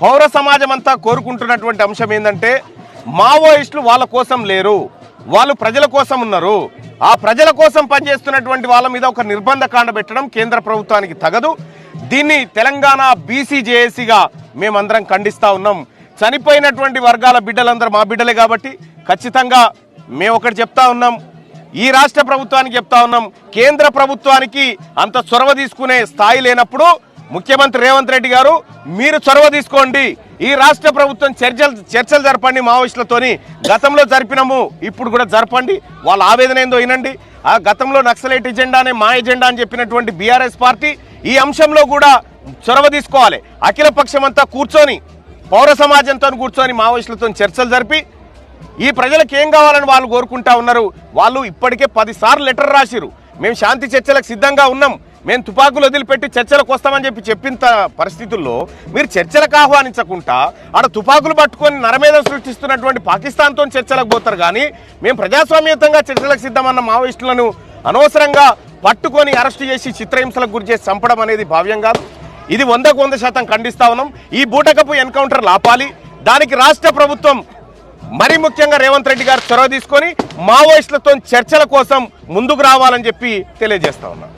పౌర సమాజం అంతా కోరుకుంటున్నటువంటి అంశం ఏంటంటే మావోయిస్టులు వాళ్ళ కోసం లేరు వాళ్ళు ప్రజల కోసం ఉన్నారు. ఆ ప్రజల కోసం పనిచేస్తున్నటువంటి వాళ్ళ మీద ఒక నిర్బంధ కాండ పెట్టడం కేంద్ర ప్రభుత్వానికి తగదు. దీన్ని తెలంగాణ బీసీ జేఏసీగా మేమందరం ఖండిస్తూ ఉన్నాం. చనిపోయినటువంటి వర్గాల బిడ్డలందరూ మా బిడ్డలే కాబట్టి ఖచ్చితంగా మేము ఒకటి చెప్తా ఉన్నాం. ఈ రాష్ట్ర ప్రభుత్వానికి చెప్తా ఉన్నాం. కేంద్ర ప్రభుత్వానికి అంత చొరవ తీసుకునే స్థాయి లేనప్పుడు ముఖ్యమంత్రి రేవంత్ రెడ్డి గారు మీరు చొరవ తీసుకోండి. ఈ రాష్ట్ర ప్రభుత్వం చర్చలు చర్చలు జరపండి మావోయిస్టులతోని. గతంలో జరిపినాము ఇప్పుడు కూడా జరపండి. వాళ్ళ ఆవేదన ఏందో వినండి. ఆ గతంలో నక్సలైట్ ఎజెండానే మా ఎజెండా అని చెప్పినటువంటి బీఆర్ఎస్ పార్టీ ఈ అంశంలో కూడా చొరవ తీసుకోవాలి. అఖిలపక్షం అంతా కూర్చొని పౌర సమాజంతో కూర్చొని మావోయిస్టులతో చర్చలు జరిపి ఈ ప్రజలకు ఏం కావాలని వాళ్ళు కోరుకుంటా ఉన్నారు? వాళ్ళు ఇప్పటికే పదిసార్లు లెటర్ రాసిరు మేము శాంతి చర్చలకు సిద్ధంగా ఉన్నాం. మేము తుపాకులు వదిలిపెట్టి చర్చలకు వస్తామని చెప్పి చెప్పిన పరిస్థితుల్లో మీరు చర్చలకు ఆహ్వానించకుండా ఆడ తుపాకులు పట్టుకొని నరమేధం సృష్టిస్తున్నటువంటి పాకిస్తాన్తో చర్చలకు పోతారు కానీ మేము ప్రజాస్వామ్యతంగా చర్చలకు సిద్ధమన్న మావోయిస్టులను అనవసరంగా పట్టుకొని అరెస్ట్ చేసి చిత్రహింసలకు గురి చేసి చంపడం అనేది భావ్యం కాదు. ఇది వందకు వంద శాతం ఖండిస్తా ఉన్నాం. ఈ బూటకపు ఎన్కౌంటర్ ఆపాలి దానికి రాష్ట్ర ప్రభుత్వం మరి ముఖ్యంగా రేవంత్ రెడ్డి గారు చొరవ తీసుకొని మావోయిస్టులతో చర్చల కోసం ముందుకు రావాలని చెప్పి తెలియజేస్తా ఉన్నా.